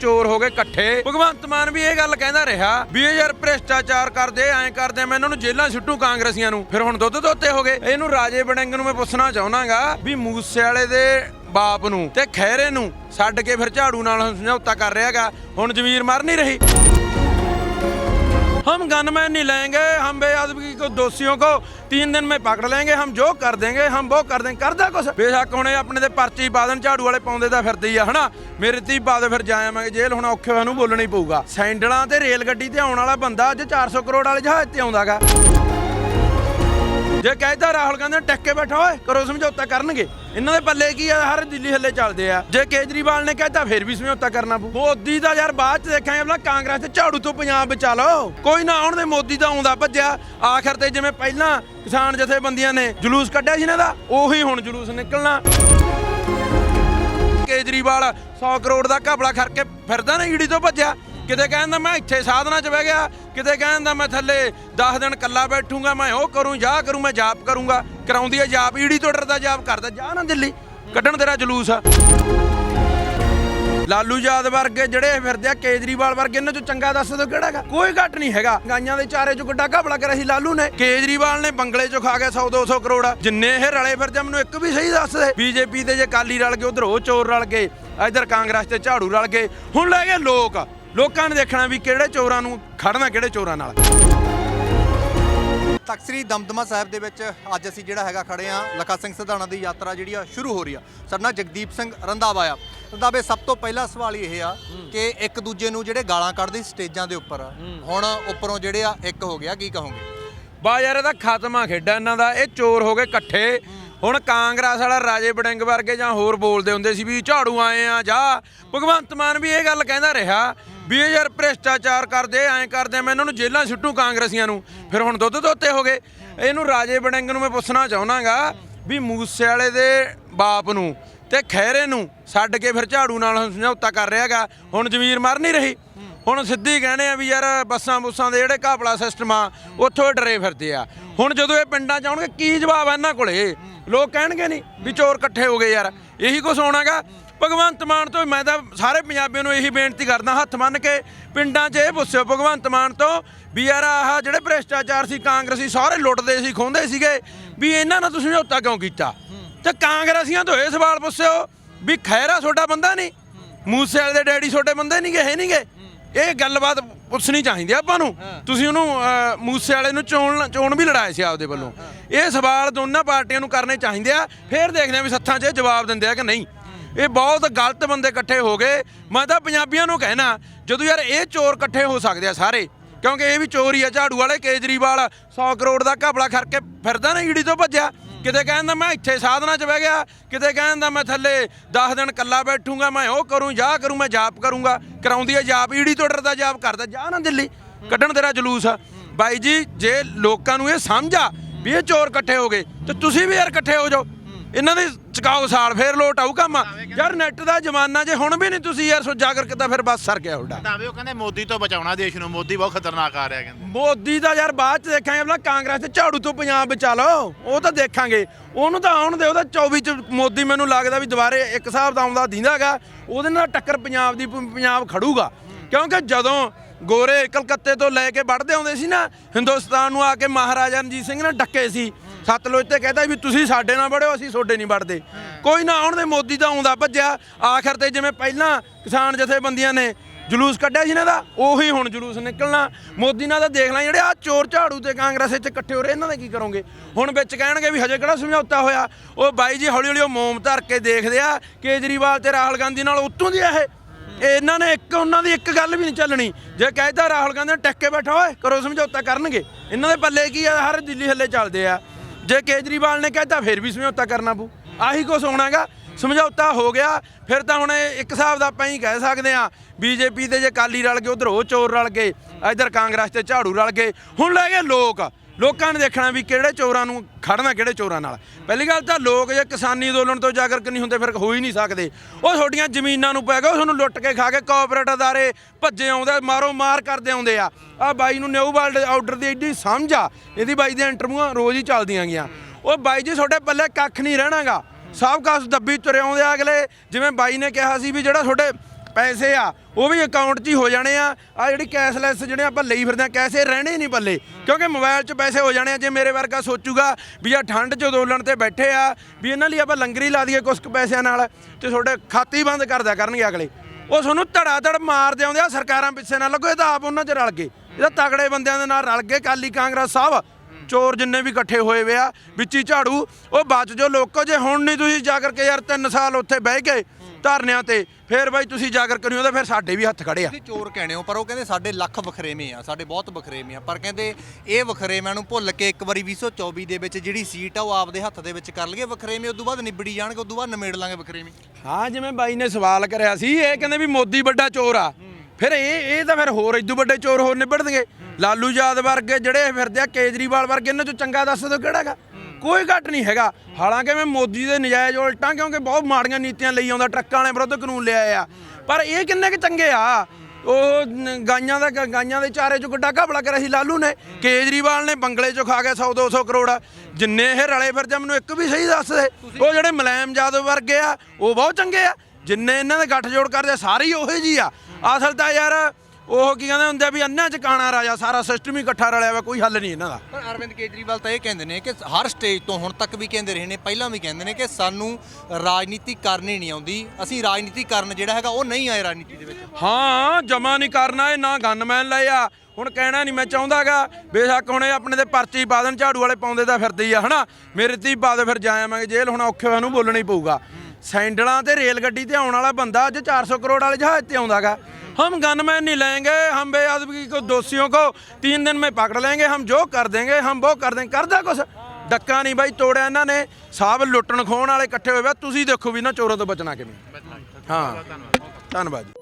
ਚੋਰ ਹੋ ਗਏ ਇਕੱਠੇ। ਭਗਵੰਤ ਮਾਨ ਵੀ ਇਹ ਗੱਲ ਕਹਿੰਦਾ ਰਿਹਾ ਵੀ ਇਹ ਯਾਰ ਭ੍ਰਿਸ਼ਟਾਚਾਰ ਕਰਦੇ, ਐਂ ਕਰਦੇ, ਮੈਂ ਇਹਨਾਂ ਨੂੰ ਜੇਲ੍ਹਾਂ ਛੁੱਟੂ ਕਾਂਗਰਸੀਆਂ ਨੂੰ। ਫਿਰ ਹੁਣ ਦੁੱਧ ਦੋਤੇ ਹੋ ਗਏ। ਇਹਨੂੰ ਰਾਜੇ ਬੜਿੰਗ ਨੂੰ ਮੈਂ ਪੁੱਛਣਾ ਚਾਹਣਾਗਾ ਵੀ ਮੂਸੇ ਵਾਲੇ ਦੇ ਬਾਪ ਨੂੰ ਤੇ ਖੈਰੇ ਨੂੰ ਛੱਡ ਕੇ ਫਿਰ ਝਾੜੂ ਨਾਲ ਸਮਝੌਤਾ ਕਰ ਰਿਹਾਗਾ। ਹੁਣ ਜ਼ਮੀਰ ਮਰ ਨਹੀਂ ਰਹੀ। हम गनमैन नहीं लेंगे हम बेअदबी को दोषियों को तीन दिन में पकड़ लेंगे हम जो कर देंगे हम वो कर देंगे ਕਰਦਾ ਕੁਛ ਬੇਸ਼ੱਕ ਹੁਣ ਇਹ ਆਪਣੇ ਤੇ ਪਰਚੀ ਪਾ ਦੇਣ ਝਾੜੂ ਵਾਲੇ ਪਾਉਂਦੇ ਤਾਂ ਫਿਰਦੇ ਹੀ ਆ ਹਨਾ ਮੇਰੇ ਤੇ ਹੀ ਪਾ ਦੇ ਫਿਰ ਜਾਵਾਂਗੇ ਜੇਲ੍ਹ ਹੁਣ ਔਖੇ ਹੋਇਆ ਨੂੰ ਬੋਲਣਾ ਹੀ ਪਊਗਾ ਸੈਂਡਲਾਂ ਤੇ ਰੇਲ ਗੱਡੀ ਤੇ ਆਉਣ ਵਾਲਾ ਬੰਦਾ ਅੱਜ 400 ਕਰੋੜ ਵਾਲੇ ਜਹਾਜ਼ ਤੇ ਆਉਂਦਾਗਾ ਜੇ ਕਹਿੰਦਾ ਰਾਹੁਲ ਗਾਂਧੀ ਟੱਕ ਕੇ ਬੈਠਾ, ਓਏ, ਕਰੋ ਸਮਝੌਤਾ ਕਰਨਗੇ। ਇਹਨਾਂ ਦੇ ਪੱਲੇ ਕੀ ਆ? ਹਰ ਦਿੱਲੀ ਹੱਲੇ ਚੱਲਦੇ ਆ। ਜੇ ਕੇਜਰੀਵਾਲ ਨੇ ਕਹਿਤਾ, ਫਿਰ ਵੀ ਸਮਝੌਤਾ ਕਰਨਾ ਪਊ। ਮੋਦੀ ਦਾ ਯਾਰ ਬਾਅਦ ਚ ਦੇਖਾਂਗੇ ਆਪਣਾ, ਕਾਂਗਰਸ ਤੇ ਝਾੜੂ ਤੋਂ ਪੰਜਾਬ ਬਚਾ ਲਓ। ਕੋਈ ਨਾ ਆਉਣ ਦੇ, ਮੋਦੀ ਦਾ ਆਉਂਦਾ ਭੱਜਿਆ। ਆਖਰ ਤੇ ਜਿਵੇਂ ਪਹਿਲਾਂ ਕਿਸਾਨ ਜਥੇਬੰਦੀਆਂ ਨੇ ਜਲੂਸ ਕੱਢਿਆ ਸੀ ਇਹਨਾਂ ਦਾ, ਉਹੀ ਹੁਣ ਜਲੂਸ ਨਿਕਲਣਾ। ਕੇਜਰੀਵਾਲ 100 ਕਰੋੜ ਦਾ ਘਪਲਾ ਕਰਕੇ ਫਿਰਦਾ ਨਾ ਈਡੀ ਤੋਂ ਭੱਜਿਆ। ਕਿਤੇ ਕਹਿੰਦਾ ਮੈਂ ਇੱਥੇ ਸਾਧਨਾ 'ਚ ਬਹਿ ਗਿਆ, ਕਿਤੇ ਕਹਿੰਦਾ ਮੈਂ ਥੱਲੇ 10 ਦਿਨ ਕੱਲਾ ਬੈਠੂਗਾ, ਮੈਂ ਉਹ ਕਰੂੰ ਜਾ ਕਰੂੰ, ਮੈਂ ਜਾਪ ਕਰੂੰਗਾ, ਕਰਾਉਂਦੀ ਹੈ ਜਾਪ, ਈੜੀ ਤੋਂ ਡਰਦਾ ਜਾਪ ਕਰਦਾ, ਜਾ ਨਾ ਦਿੱਲੀ, ਕੱਢਣ ਤੇਰਾ ਜਲੂਸ ਆ। ਲਾਲੂ ਯਾਦ ਵਰਗੇ ਜਿਹੜੇ ਫਿਰਦੇ ਆ, ਕੇਜਰੀਵਾਲ ਵਰਗੇ, ਇਹਨਾਂ ਚੋਂ ਚੰਗਾ ਦੱਸ ਦਿਓ ਕਿਹੜਾ ਹੈਗਾ? ਕੋਈ ਘੱਟ ਨਹੀਂ ਹੈਗਾ। ਗਾਈਆਂ ਦੇ ਚਾਰੇ ਚੋਂ ਗੱਡਾ ਘਪਲਾ ਕਰਿਆ ਸੀ ਲਾਲੂ ਨੇ। ਕੇਜਰੀਵਾਲ ਨੇ ਬੰਗਲੇ ਚੋਂ ਖਾ ਗਿਆ 100 200 ਕਰੋੜ। ਜਿੰਨੇ ਇਹ ਰਲੇ ਫਿਰਦੇ ਮੈਨੂੰ ਇੱਕ ਵੀ ਸਹੀ ਦੱਸ ਦੇ। ਬੀਜੇਪੀ ਤੇ ਜੇ ਕਾਲੀ ਰਲ ਗਏ, ਉਧਰ ਉਹ ਚੋਰ ਰਲ ਗਏ, ਇਧਰ ਕਾਂਗਰਸ ਤੇ ਝਾੜੂ ਰਲ ਗਏ। ਹੁਣ ਲੈ ਗਏ ਲੋਕ। ਲੋਕਾਂ ਨੇ ਦੇਖਣਾ ਵੀ ਕਿਹੜੇ ਚੋਰਾਂ ਨੂੰ ਖੜਨਾ ਕਿਹੜੇ ਚੋਰਾਂ ਨਾਲ। ਤਖਤ ਸ੍ਰੀ ਦਮਦਮਾ ਸਾਹਿਬ ਦੇ ਵਿੱਚ ਅੱਜ ਅਸੀਂ ਜਿਹੜਾ ਹੈਗਾ ਖੜੇ ਆ ਲਖਾ ਸਿੰਘ ਸਿਧਾਣਾ ਦੀ ਯਾਤਰਾ ਜਿਹੜੀ ਆ ਸ਼ੁਰੂ ਹੋ ਰਹੀ ਆ। ਸਾਡੇ ਨਾਲ ਜਗਦੀਪ ਸਿੰਘ ਰੰਧਾਵਾ ਆ। ਰੰਧਾਵੇ ਸਭ ਤੋਂ ਪਹਿਲਾ ਸਵਾਲ ਇਹ ਆ ਕਿ ਇੱਕ ਦੂਜੇ ਨੂੰ ਜਿਹੜੇ ਗਾਲਾਂ ਕੱਢਦੇ ਸਟੇਜਾਂ ਦੇ ਉੱਪਰ ਹੁਣ ਉੱਪਰੋਂ ਜਿਹੜੇ ਆ ਇੱਕ ਹੋ ਗਿਆ ਕੀ ਕਹੋਗੇ? ਬਾ ਯਾਰ ਇਹਦਾ ਖਾਤਮਾ ਖੇਡਾ ਇਹਨਾਂ ਦਾ ਇਹ ਚੋਰ ਹੋ ਗਏ ਇਕੱਠੇ। ਹੁਣ ਕਾਂਗਰਸ ਵਾਲਾ ਰਾਜੇ ਬੜਿੰਗ ਵਰਗੇ ਜਾਂ ਹੋਰ ਬੋਲਦੇ ਹੁੰਦੇ ਸੀ ਵੀ ਝਾੜੂ ਆਏ ਆ ਜਾ। ਭਗਵੰਤ ਮਾਨ ਵੀ ਇਹ ਗੱਲ ਕਹਿੰਦਾ ਰਿਹਾ ਵੀ ਇਹ ਯਾਰ ਭ੍ਰਿਸ਼ਟਾਚਾਰ ਕਰਦੇ, ਐਂ ਕਰਦੇ, ਮੈਂ ਇਹਨਾਂ ਨੂੰ ਜੇਲ੍ਹਾਂ ਛੁੱਟੂ ਕਾਂਗਰਸੀਆਂ ਨੂੰ। ਫਿਰ ਹੁਣ ਦੁੱਧ ਦੋਤੇ ਹੋ ਗਏ ਇਹਨੂੰ ਰਾਜੇ ਬੜਿੰਗ ਨੂੰ ਮੈਂ ਪੁੱਛਣਾ ਚਾਹਣਾਗਾ ਵੀ ਮੂਸੇ ਵਾਲੇ ਦੇ ਬਾਪ ਨੂੰ ਤੇ ਖੈਰੇ ਨੂੰ ਛੱਡ ਕੇ ਫਿਰ ਝਾੜੂ ਨਾਲ ਸਮਝੌਤਾ ਕਰ ਰਿਹਾਗਾ। ਹੁਣ ਜ਼ਮੀਰ ਮਰ ਨਹੀਂ ਰਹੀ। ਹੁਣ ਸਿੱਧੀ ਕਹਿੰਦੇ ਆ ਵੀ ਯਾਰ ਬੱਸਾਂ ਬੁੱਸਾਂ ਦੇ ਜਿਹੜੇ ਘਾਪਲਾ ਸਿਸਟਮ ਆ, ਉੱਥੋਂ ਡਰੇ ਫਿਰਦੇ ਆ। ਹੁਣ ਜਦੋਂ ਇਹ ਪਿੰਡਾਂ ਚ ਆਉਣਗੇ, ਕੀ ਜਵਾਬ ਆ ਇਹਨਾਂ ਕੋਲੇ? ਲੋਕ ਕਹਿਣਗੇ ਨਹੀਂ ਵੀ ਚੋਰ ਇਕੱਠੇ ਹੋ ਗਏ ਯਾਰ, ਇਹੀ ਕੁਝ ਹੋਣਾਗਾ। ਭਗਵੰਤ ਮਾਨ ਤੋਂ ਮੈਂ ਤਾਂ ਸਾਰੇ ਪੰਜਾਬੀਆਂ ਨੂੰ ਇਹੀ ਬੇਨਤੀ ਕਰਦਾ, ਹੱਥ ਮੰਨ ਕੇ ਪਿੰਡਾਂ 'ਚ ਇਹ ਪੁੱਛਿਓ, ਭਗਵੰਤ ਮਾਨ ਤੋਂ ਵੀ ਯਾਰ ਆਹ ਜਿਹੜੇ ਭ੍ਰਿਸ਼ਟਾਚਾਰ ਸੀ, ਕਾਂਗਰਸੀ ਸਾਰੇ ਲੁੱਟਦੇ ਸੀ ਖੋਹਦੇ ਸੀਗੇ, ਵੀ ਇਹਨਾਂ ਨਾਲ ਤੁਸੀਂ ਸਮਝੌਤਾ ਕਿਉਂ ਕੀਤਾ? ਤੇ ਕਾਂਗਰਸੀਆਂ ਤੋਂ ਇਹ ਸਵਾਲ ਪੁੱਛਿਓ ਵੀ ਖੈਰਾ ਤੁਹਾਡਾ ਬੰਦਾ ਨਹੀਂ? ਮੂਸੇ ਵਾਲੇ ਦੇ ਡੈਡੀ ਤੁਹਾਡੇ ਬੰਦੇ ਨਹੀਂ ਨਹੀਂਗੇ ਹੈ ਨਹੀਂ ਨਹੀਂਗੇ ਇਹ ਗੱਲਬਾਤ ਪੁੱਛਣੀ ਚਾਹੀਦੀ ਆ ਆਪਾਂ ਨੂੰ। ਤੁਸੀਂ ਉਹਨੂੰ ਮੂਸੇ ਵਾਲੇ ਨੂੰ ਚੋਣ ਚੋਣ ਵੀ ਲੜਾਏ ਸੀ ਆਪਦੇ ਵੱਲੋਂ। ਇਹ ਸਵਾਲ ਦੋਨਾਂ ਪਾਰਟੀਆਂ ਨੂੰ ਕਰਨੇ ਚਾਹੀਦੇ ਆ। ਫਿਰ ਦੇਖਦੇ ਆ ਵੀ ਸੱਥਾਂ 'ਚ ਇਹ ਜਵਾਬ ਦਿੰਦੇ ਆ ਕਿ ਨਹੀਂ। ਇਹ ਬਹੁਤ ਗਲਤ ਬੰਦੇ ਇਕੱਠੇ ਹੋ ਗਏ। ਮੈਂ ਤਾਂ ਪੰਜਾਬੀਆਂ ਨੂੰ ਕਹਿਣਾ ਜਦੋਂ ਯਾਰ ਇਹ ਚੋਰ ਇਕੱਠੇ ਹੋ ਸਕਦੇ ਆ ਸਾਰੇ ਕਿਉਂਕਿ ਇਹ ਵੀ ਚੋਰ ਹੀ ਆ ਝਾੜੂ ਵਾਲੇ ਕੇਜਰੀਵਾਲ 100 ਕਰੋੜ ਦਾ ਘਪਲਾ ਕਰਕੇ ਫਿਰਦਾ ਨਾ ਈਡੀ ਤੋਂ ਭੱਜਿਆ। ਕਿਤੇ ਕਹਿੰਦਾ ਮੈਂ ਇੱਥੇ ਸਾਧਨਾ 'ਚ ਬਹਿ ਗਿਆ, ਕਿਤੇ ਕਹਿੰਦਾ ਮੈਂ ਥੱਲੇ 10 ਦਿਨ ਕੱਲਾ ਬੈਠੂੰਗਾ, ਮੈਂ ਉਹ ਕਰੂੰ ਜਾ ਕਰੂੰ, ਮੈਂ ਜਾਪ ਕਰੂੰਗਾ, ਕਰਾਉਂਦੀ ਆ ਜਾਪ, ਈੜੀ ਤੋਂ ਡਰਦਾ ਜਾਪ ਕਰਦਾ, ਜਾ ਨਾ ਦਿੱਲੀ, ਕੱਢਣ ਤੇਰਾ ਜਲੂਸ ਆ। ਬਾਈ ਜੀ, ਜੇ ਲੋਕਾਂ ਨੂੰ ਇਹ ਸਮਝ ਆ ਵੀ ਇਹ ਚੋਰ ਇਕੱਠੇ ਹੋ ਗਏ, ਤੇ ਤੁਸੀਂ ਵੀ ਯਾਰ ਇਕੱਠੇ ਹੋ ਜਾਓ। ਇਹਨਾਂ ਦੇ ਚਕਾਓ ਸਾਲ ਫੇਰ ਲੋਟ ਆਊ ਕੰਮ। ਯਾਰ ਨੈਟ ਦਾ ਜ਼ਮਾਨਾ ਜੇ ਹੁਣ ਵੀ ਨਹੀਂ ਤੁਸੀਂ ਯਾਰ ਸੋਚਾ ਕਰਕੇ ਤਾਂ ਫਿਰ ਬਸ ਸਰ ਗਿਆ ਤੁਹਾਡਾ ਦਾਅਵੇ ਉਹ ਕਹਿੰਦੇ ਮੋਦੀ ਤੋਂ ਬਚਾਉਣਾ ਦੇਸ਼ ਨੂੰ ਮੋਦੀ ਬਹੁਤ ਖਤਰਨਾਕ ਆ ਰਿਹਾ ਕਹਿੰਦੇ। ਮੋਦੀ ਦਾ ਯਾਰ ਬਾਅਦ ਚ ਦੇਖਾਂਗੇ ਆਪਣਾ ਕਾਂਗਰਸ ਤੇ ਝਾੜੂ ਤੋਂ ਪੰਜਾਬ ਬਚਾ ਲਓ ਉਹ ਤਾਂ ਦੇਖਾਂਗੇ। ਉਹਨੂੰ ਤਾਂ ਆਉਣ ਦੇ ਉਹਦਾ 24 ਚ ਮੋਦੀ ਮੈਨੂੰ ਲੱਗਦਾ ਵੀ ਦੁਬਾਰੇ ਇੱਕ ਹਿਸਾਬ ਦਾ ਆਉਂਦਾ ਦਿੰਦਾਗਾ ਉਹਦੇ ਨਾਲ ਟੱਕਰ ਪੰਜਾਬ ਦੀ ਪ- ਪੰਜਾਬ ਖੜੂਗਾ। ਕਿਉਂਕਿ ਜਦੋਂ ਗੋਰੇ ਕਲਕੱਤੇ ਤੋਂ ਲੈ ਕੇ ਵੜਦੇ ਆਉਂਦੇ ਸੀ ਨਾ ਹਿੰਦੁਸਤਾਨ ਨੂੰ ਆ ਕੇ ਮਹਾਰਾਜਾ ਰਣਜੀਤ ਸਿੰਘ ਨੇ ਡੱਕੇ ਸੀ ਸਤਲੁਜ ਤੇ ਕਹਿੰਦਾ ਵੀ ਤੁਸੀਂ ਸਾਡੇ ਨਾਲ ਵੜਿਓ, ਅਸੀਂ ਤੁਹਾਡੇ ਨਹੀਂ ਵੜਦੇ। ਕੋਈ ਨਾ ਆਉਣ ਦੇ ਮੋਦੀ ਤਾਂ ਆਉਂਦਾ ਭੱਜਿਆ। ਆਖਰ ਤੇ ਜਿਵੇਂ ਪਹਿਲਾਂ ਕਿਸਾਨ ਜਥੇਬੰਦੀਆਂ ਨੇ ਜਲੂਸ ਕੱਢਿਆ ਸੀ ਇਹਨਾਂ ਦਾ ਉਹੀ ਹੁਣ ਜਲੂਸ ਨਿਕਲਣਾ। ਮੋਦੀ ਨਾਲ ਤਾਂ ਦੇਖ ਲੈ ਜਿਹੜੇ ਆ ਚੋਰ ਝਾੜੂ ਤੇ ਕਾਂਗਰਸ ਵਿੱਚ ਇਕੱਠੇ ਹੋ ਰਹੇ, ਇਹਨਾਂ ਦਾ ਕੀ ਕਰੋਗੇ? ਹੁਣ ਵਿੱਚ ਕਹਿਣਗੇ ਵੀ ਹਜੇ ਕਿਹੜਾ ਸਮਝੌਤਾ ਹੋਇਆ? ਉਹ ਬਾਈ ਜੀ ਹੌਲੀ ਹੌਲੀ ਉਹ ਮੋਮ ਧਰ ਕੇ ਦੇਖਦੇ ਆ, ਕੇਜਰੀਵਾਲ ਤੇ ਰਾਹੁਲ ਗਾਂਧੀ ਨਾਲ ਉਤੋਂ ਦੀ ਆ ਇਹ। ਇਹਨਾਂ ਨੇ ਇੱਕ, ਉਹਨਾਂ ਦੀ ਇੱਕ ਗੱਲ ਵੀ ਨਹੀਂ ਚੱਲਣੀ। ਜੇ ਕਹਿਦਾ ਰਾਹੁਲ ਗਾਂਧੀ ਨੇ ਟੱਕ ਕੇ ਬੈਠਾ, ਓਏ ਕਰੋ ਸਮਝੌਤਾ ਕਰਨਗੇ। ਇਹਨਾਂ ਦੇ ਪੱਲੇ ਕੀ ਆ? ਹਰ ਦਿੱਲੀ ਹੱਲੇ ਚੱਲਦੇ ਆ। ਜੇ ਕੇਜਰੀਵਾਲ ਨੇ ਕਹਿਤਾ, ਫਿਰ ਵੀ ਸਮਝੌਤਾ ਕਰਨਾ ਪਊ। ਆਹੀ ਕੁਛ ਹੋਣਾਗਾ। ਸਮਝੌਤਾ ਹੋ ਗਿਆ, ਫਿਰ ਤਾਂ ਹੁਣ ਇਹ ਇੱਕ ਹਿਸਾਬ ਦਾ ਆਪਾਂ ਹੀ ਕਹਿ ਸਕਦੇ ਆ ਬੀਜੇਪੀ ਤੇ ਜੇ ਕਾਲੀ ਰਲ ਗਏ, ਉਧਰ ਉਹ ਚੋਰ ਰਲ ਗਏ, ਇਧਰ ਕਾਂਗਰਸ ਤੇ ਝਾੜੂ ਰਲ ਗਏ, ਹੁਣ ਲੈ ਗਏ ਲੋਕ। ਲੋਕਾਂ ਨੇ ਦੇਖਣਾ ਵੀ ਕਿਹੜੇ ਚੋਰਾਂ ਨੂੰ ਖੜਨਾ, ਕਿਹੜੇ ਚੋਰਾਂ ਨਾਲ। ਪਹਿਲੀ ਗੱਲ ਤਾਂ ਲੋਕ ਜੇ ਕਿਸਾਨੀ ਅੰਦੋਲਨ ਤੋਂ ਜਾਗਰਕ ਨਹੀਂ ਹੁੰਦੇ, ਫਿਰ ਹੋ ਹੀ ਨਹੀਂ ਸਕਦੇ। ਉਹ ਤੁਹਾਡੀਆਂ ਜ਼ਮੀਨਾਂ ਨੂੰ ਪੈ ਗਏ, ਉਹ ਤੁਹਾਨੂੰ ਲੁੱਟ ਕੇ ਖਾ ਕੇ ਕਾਰਪੋਰੇਟ ਅਦਾਰੇ ਭੱਜੇ ਆਉਂਦੇ, ਮਾਰੋ ਮਾਰ ਕਰਦੇ ਆਉਂਦੇ ਆ। ਆ ਬਾਈ ਨੂੰ ਨਿਊ ਵਰਲਡ ਆਰਡਰ ਦੀ ਐਡੀ ਸਮਝ ਆ, ਇਹਦੀ ਬਾਈ ਦੀਆਂ ਇੰਟਰਵਿਊਆਂ ਰੋਜ਼ ਹੀ ਚੱਲਦੀਆਂ ਗੀਆਂ ਉਹ ਬਾਈ ਜੀ ਤੁਹਾਡੇ ਪੱਲੇ ਕੱਖ ਨਹੀਂ ਰਹਿਣਾਗਾ। ਸਭ ਕਾਸ ਦੱਬੀ ਤੁਰੇ ਆਉਂਦੇ ਆ ਅਗਲੇ। ਜਿਵੇਂ ਬਾਈ ਨੇ ਕਿਹਾ ਸੀ ਵੀ ਜਿਹੜਾ ਤੁਹਾਡੇ ਪੈਸੇ ਆ, ਉਹ ਵੀ ਅਕਾਊਂਟ 'ਚ ਹੀ ਹੋ ਜਾਣੇ ਆ। ਆ ਜਿਹੜੀ ਕੈਸ਼ਲੈਸ ਜਿਹੜੇ ਆਪਾਂ ਲਈ ਫਿਰਦੇ ਆ, ਕੈਸੇ ਰਹਿਣੇ ਨਹੀਂ ਪੱਲੇ ਕਿਉਂਕਿ ਮੋਬਾਈਲ 'ਚ ਪੈਸੇ ਹੋ ਜਾਣੇ ਆ, ਜੇ ਮੇਰੇ ਵਰਗਾ ਸੋਚੂਗਾ ਵੀ ਆ ਠੰਡ 'ਚ ਅੰਦੋਲਨ ਤੇ ਬੈਠੇ ਆ, ਵੀ ਇਹਨਾਂ ਲਈ ਆਪਾਂ ਲੰਗਰੀ ਲਾ ਦਈਏ ਕੁਝ ਕੁ ਪੈਸਿਆਂ ਨਾਲ, ਤੇ ਤੁਹਾਡੇ ਖਾਤੇ ਹੀ ਬੰਦ ਕਰਦਿਆ ਕਰਨਗੇ ਅਗਲੇ। ਉਹ ਤੁਹਾਨੂੰ ਧੜਾ ਧੜ ਮਾਰਦੇ ਆਉਂਦੇ ਆ, ਸਰਕਾਰਾਂ ਪਿੱਛੇ ਨਾ ਲੱਗੋ, ਇਹ ਤਾਂ ਆਪ ਉਹਨਾਂ 'ਚ ਰਲ ਗਏ। ਇਹ ਤਾਂ ਤਗੜੇ ਬੰਦਿਆਂ ਦੇ ਨਾਲ ਰਲ ਗਏ ਕਾਲੀ ਕਾਂਗਰਸ ਸਾਹਿਬ। ਚੋਰ ਜਿੰਨੇ ਵੀ ਇਕੱਠੇ ਹੋਏ ਵੇ ਆ, ਵਿੱਚੀ ਝਾੜੂ, ਉਹ ਬਚ ਜੋ ਲੋਕੋ, ਜੇ ਹੁਣ ਨਹੀਂ ਤੁਸੀਂ ਜਾ ਕਰਕੇ ਯਾਰ 3 ਸਾਲ ਉੱਥੇ ਬਹਿ ਗਏ ਧਰਨਿਆਂ ਤੇ ਫੇਰ ਬਾਈ ਤੁਸੀਂ ਜਾ ਕਰ ਕਰਿਓ ਤਾਂ ਫਿਰ ਸਾਡੇ ਵੀ ਹੱਥ ਖੜੇ ਆ। ਤੁਸੀਂ ਚੋਰ ਕਹਿਣੇ ਹੋ ਪਰ ਉਹ ਕਹਿੰਦੇ ਸਾਡੇ ਲੱਖ ਵਖਰੇਵੇਂ ਆ ਸਾਡੇ ਬਹੁਤ ਵਖਰੇਵੇਂ ਆ। ਪਰ ਕਹਿੰਦੇ ਇਹ ਵਖਰੇਵਿਆਂ ਨੂੰ ਭੁੱਲ ਕੇ ਇੱਕ ਵਾਰੀ 2024 ਦੇ ਵਿੱਚ ਜਿਹੜੀ ਸੀਟ ਆ ਉਹ ਆਪਦੇ ਹੱਥ ਦੇ ਵਿੱਚ ਕਰ ਲਈਏ ਵਖਰੇਵੇਂ ਉਦੋਂ ਬਾਅਦ ਨਿਬੜੀ ਜਾਣਗੇ ਉਦੋਂ ਬਾਅਦ ਨਿਮੇੜ ਲਾਂਗੇ ਵਖਰੇਵੇਂ। ਹਾਂ ਜਿਵੇਂ ਬਾਈ ਨੇ ਸਵਾਲ ਕਰਿਆ ਸੀ ਇਹ ਕਹਿੰਦੇ ਵੀ ਮੋਦੀ ਵੱਡਾ ਚੋਰ ਆ। ਫਿਰ ਇਹ ਇਹ ਤਾਂ ਫਿਰ ਹੋਰ ਇਦੋਂ ਵੱਡੇ ਚੋਰ ਹੋਰ ਨਿਬੜਨਗੇ। ਲਾਲੂ ਯਾਦ ਵਰਗੇ ਜਿਹੜੇ ਫਿਰਦੇ ਆ ਕੇਜਰੀਵਾਲ ਵਰਗੇ ਇਹਨਾਂ ਚੋਂ ਚੰਗਾ ਦੱਸ ਦਿਓ ਕਿਹੜਾਗਾ ਕੋਈ ਘੱਟ ਨਹੀਂ ਹੈਗਾ। ਹਾਲਾਂਕਿ ਮੈਂ ਮੋਦੀ ਦੇ ਨਜਾਇਜ਼ ਉਲਟਾਂ ਕਿਉਂਕਿ ਬਹੁਤ ਮਾੜੀਆਂ ਨੀਤੀਆਂ ਲਈ ਆਉਂਦਾ ਟਰੱਕਾਂ ਵਾਲੇ ਵਿਰੁੱਧ ਕਾਨੂੰਨ ਲਿਆਏ ਆ। ਪਰ ਇਹ ਕਿੰਨੇ ਕਿ ਚੰਗੇ ਆ? ਉਹ ਗਾਈਆਂ ਦਾ ਗਾਈਆਂ ਦੇ ਚਾਰੇ ਚੋਂ ਗੱਡਾ ਘਪਲਾ ਕਰਿਆ ਸੀ ਲਾਲੂ ਨੇ। ਕੇਜਰੀਵਾਲ ਨੇ ਬੰਗਲੇ ਚੋਂ ਖਾ ਗਿਆ 100 200 ਕਰੋੜ। ਜਿੰਨੇ ਇਹ ਰਲੇ ਫਿਰਦੇ ਆ, ਮੈਨੂੰ ਇੱਕ ਵੀ ਸਹੀ ਦੱਸ ਦੇ। ਉਹ ਜਿਹੜੇ ਮਲੈਮ ਜਾਦਵ ਵਰਗੇ ਆ ਉਹ ਬਹੁਤ ਚੰਗੇ ਆ। ਜਿੰਨੇ ਇਹਨਾਂ ਦੇ ਗੱਠ ਜੋੜ ਕਰਦੇ ਸਾਰੇ ਹੀ ਉਹੇ ਜੀ ਆ। ਅਸਲ ਤਾਂ ਯਾਰ ਉਹ ਕੀ ਕਹਿੰਦੇ ਹੁੰਦੇ ਵੀ ਅੰਨ੍ਹਾਂ ਚ ਕਾਣਾ ਰਾਜਾ ਸਾਰਾ ਸਿਸਟਮ ਹੀ ਇਕੱਠਾ ਰਲਿਆ ਵਾ ਕੋਈ ਹੱਲ ਨਹੀਂ ਇਹਨਾਂ ਦਾ। ਪਰ ਅਰਵਿੰਦ ਕੇਜਰੀਵਾਲ ਤਾਂ ਇਹ ਕਹਿੰਦੇ ਨੇ ਕਿ ਹਰ ਸਟੇਜ ਤੋਂ ਹੁਣ ਤੱਕ ਵੀ ਕਹਿੰਦੇ ਰਹੇ ਨੇ ਪਹਿਲਾਂ ਵੀ ਕਹਿੰਦੇ ਨੇ ਕਿ ਸਾਨੂੰ ਰਾਜਨੀਤੀ ਕਰਨੀ ਨਹੀਂ ਆਉਂਦੀ। ਅਸੀਂ ਰਾਜਨੀਤੀ ਕਰਨ ਜਿਹੜਾ ਹੈਗਾ ਉਹ ਨਹੀਂ ਆਏ ਰਾਜਨੀਤੀ ਦੇ ਵਿੱਚ। ਹਾਂ ਜਮਾ ਨਹੀਂ ਕਰਨਾ ਇਹ ਨਾ ਗਨਮੈਨ ਲਏ ਆ। ਹੁਣ ਕਹਿਣਾ ਨਹੀਂ ਮੈਂ ਚਾਹੁੰਦਾਗਾ ਬੇਸ਼ੱਕ ਹੁਣ ਇਹ ਆਪਣੇ ਤੇ ਪਰਚੀ ਪਾ ਦੇਣ ਝਾੜੂ ਵਾਲੇ ਪਾਉਂਦੇ ਤਾਂ ਫਿਰਦੇ ਹੀ ਆ ਹਨਾ? ਮੇਰੇ ਤੇ ਹੀ ਪਾ ਦੇ ਫਿਰ ਜਾਵਾਂਗੇ ਜੇਲ੍ਹ ਹੁਣ ਔਖੇ ਹੋਇਆ ਨੂੰ ਬੋਲਣਾ ਹੀ ਪਊਗਾ। ਸੈਂਡਲਾਂ ਤੇ ਰੇਲ ਗੱਡੀ ਤੇ ਆਉਣ ਵਾਲਾ ਬੰਦਾ ਅੱਜ 400 ਕਰੋੜ ਵਾਲੇ ਜਹਾਜ਼ ਤੇ ਆਉਂਦਾਗਾ। हम गनमैन नहीं लेंगे हम बेअदबी को दोषियों को तीन दिन में पकड़ लेंगे हम जो कर देंगे हम वो कर देंगे ਕਰਦਾ ਕੁਛ ਡੱਕਾ ਨਹੀਂ ਬਾਈ ਤੋੜਿਆ ਇਹਨਾਂ ਨੇ ਸਭ ਲੁੱਟਣ ਖੋਣ ਵਾਲੇ ਇਕੱਠੇ ਹੋਏ ਵੇ ਤੁਸੀਂ ਦੇਖੋ ਵੀ ਨਾ ਚੋਰਾਂ ਤੋਂ ਬਚਣਾ ਕਿਵੇਂ ਹਾਂ ਧੰਨਵਾਦ ਜੀ